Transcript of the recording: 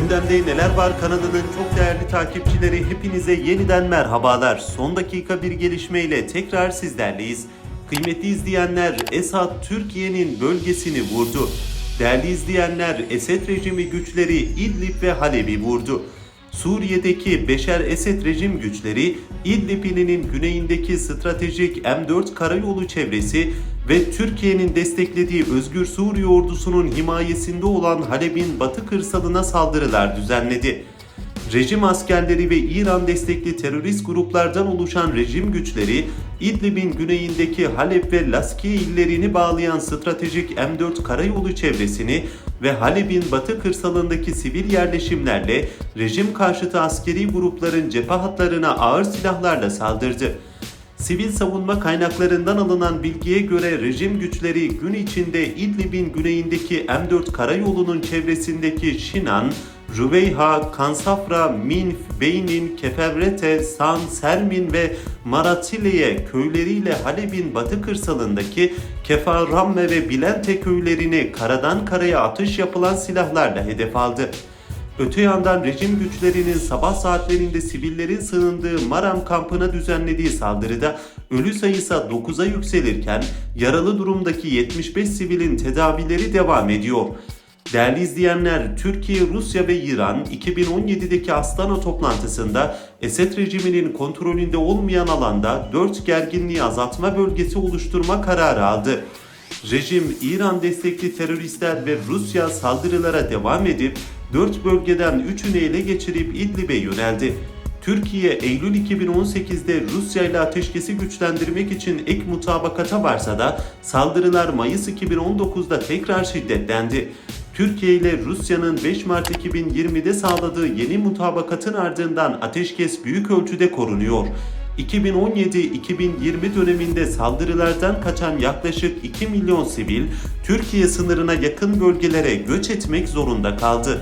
Gündemde neler var kanalının çok değerli takipçileri hepinize yeniden merhabalar. Son dakika bir gelişmeyle tekrar sizlerleyiz. Kıymetli izleyenler Esad Türkiye'nin bölgesini vurdu. Değerli izleyenler Esed rejimi güçleri İdlib ve Halep'i vurdu. Suriye'deki Beşer Esed rejim güçleri İdlib ilinin güneyindeki stratejik M4 karayolu çevresi ve Türkiye'nin desteklediği Özgür Suriye ordusunun himayesinde olan Halep'in batı kırsalına saldırılar düzenledi. Rejim askerleri ve İran destekli terörist gruplardan oluşan rejim güçleri İdlib'in güneyindeki Halep ve Laskiye illerini bağlayan stratejik M4 karayolu çevresini ve Halep'in batı kırsalındaki sivil yerleşimlerle rejim karşıtı askeri grupların cephe hatlarına ağır silahlarla saldırdı. Sivil savunma kaynaklarından alınan bilgiye göre rejim güçleri gün içinde İdlib'in güneyindeki M4 karayolunun çevresindeki Şinan, Rüveyha, Kansafra, Minf, Beynin, Kefevrete, San, Sermin ve Maratile'ye köyleriyle Halep'in batı kırsalındaki Kefarramme ve Bilente köylerini karadan karaya atış yapılan silahlarla hedef aldı. Öte yandan rejim güçlerinin sabah saatlerinde sivillerin sığındığı Maram kampına düzenlediği saldırıda ölü sayısı 9'a yükselirken yaralı durumdaki 75 sivilin tedavileri devam ediyor. Değerli izleyenler, Türkiye, Rusya ve İran 2017'deki Astana toplantısında Esed rejiminin kontrolünde olmayan alanda 4 gerginliği azaltma bölgesi oluşturma kararı aldı. Rejim, İran destekli teröristler ve Rusya saldırılara devam edip 4 bölgeden 3'ünü ele geçirip İdlib'e yöneldi. Türkiye Eylül 2018'de Rusya ile ateşkesi güçlendirmek için ek mutabakata varsa da saldırılar Mayıs 2019'da tekrar şiddetlendi. Türkiye ile Rusya'nın 5 Mart 2020'de sağladığı yeni mutabakatın ardından ateşkes büyük ölçüde korunuyor. 2017-2020 döneminde saldırılardan kaçan yaklaşık 2 milyon sivil Türkiye sınırına yakın bölgelere göç etmek zorunda kaldı.